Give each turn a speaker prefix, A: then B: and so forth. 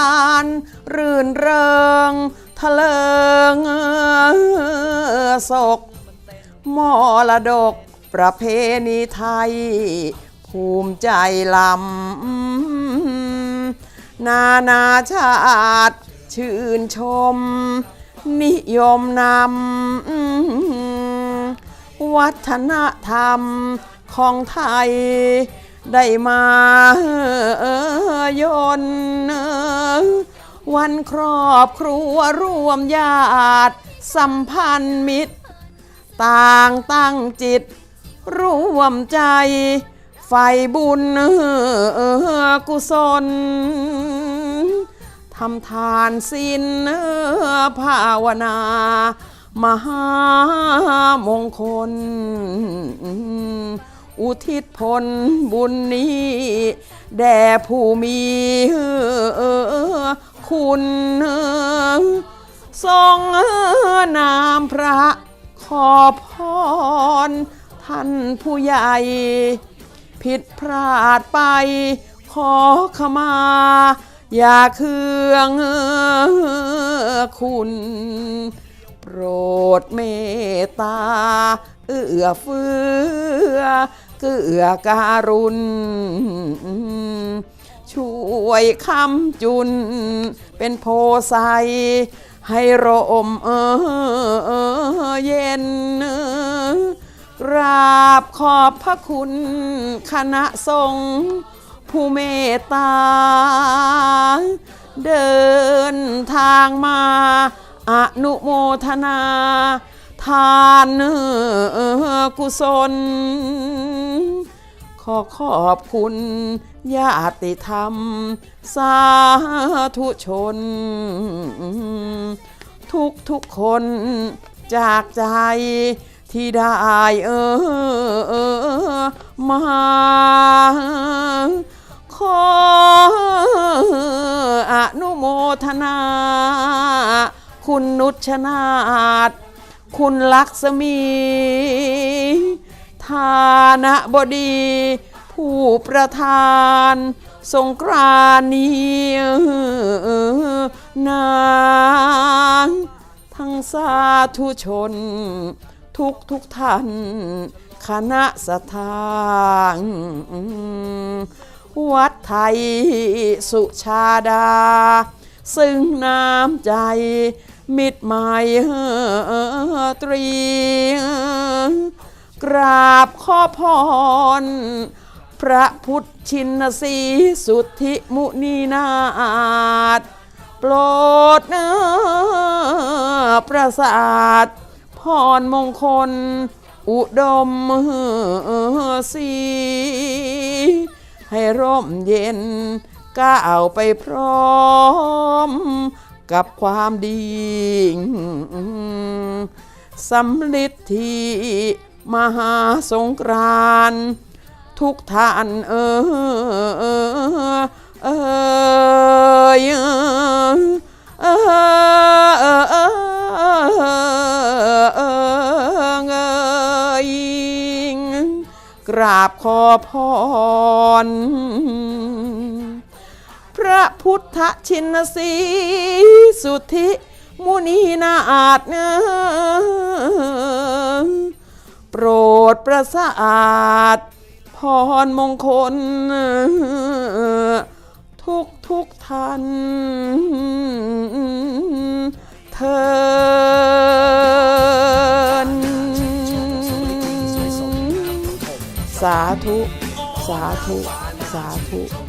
A: านรื่นเริงทะเลิงศกมรดกประเพณีไทย ภูมิใจลำ นานาชาติชื่นชม นิยมนำ วัฒนธรรมของไทย ได้มาอยนวันครอบครัวร่วมญาติสัมพันธ์มิตร ต่างตั้งจิต ร่วมใจ ไฟบุญกุศลทำทานศีลภาวนา มหามงคล อุทิศผลบุญนี้ แด่ผู้มีคุณทรงนามพระขอพร ท่านผู้ใหญ่ ผิดพลาดไป ขอขมา อย่าเคืองคุณ โปรดเมตตา เอื้อเฟื้อ เกื้อการุณ ช่วยคำจุน เป็นโพไซให้ร่มเออเย็น กราบขอบพระคุณคณะสงฆ์ผู้เมตตา เดินทางมาอนุโมทนา ทานกุศล ขอขอบคุณญาติธรรม สาธุชน ทุกทุกคนจากใจที่ได้เออมา ขออนุโมทนา คุณนุชนาถคุณลักษมี ฐานบดี ผู้ประธานสงกรานนีนางทั้งสาธุชน ทุกทุกท่าน คณะสถานวัดไทยสุชาดา ซึ่งน้ำใจมิตรหมายตรี กราบขอพร พระพุทธชินสีสุทธิมุนีนาถโปรดเนื้อประสาทพรมงคล อุดมสีให้ร่มเย็นก้าวไปพร้อมกับความดีสำลิดที่ มหาสงกรานต์ทุกท่านเออเออเออเออกราบขอพร พระพุทธชินสีสุทธิมุนีนาถเนโป รดประสาทพรมงคล ทุกทุกท่านเทินสาธุ สาธุ สาธุ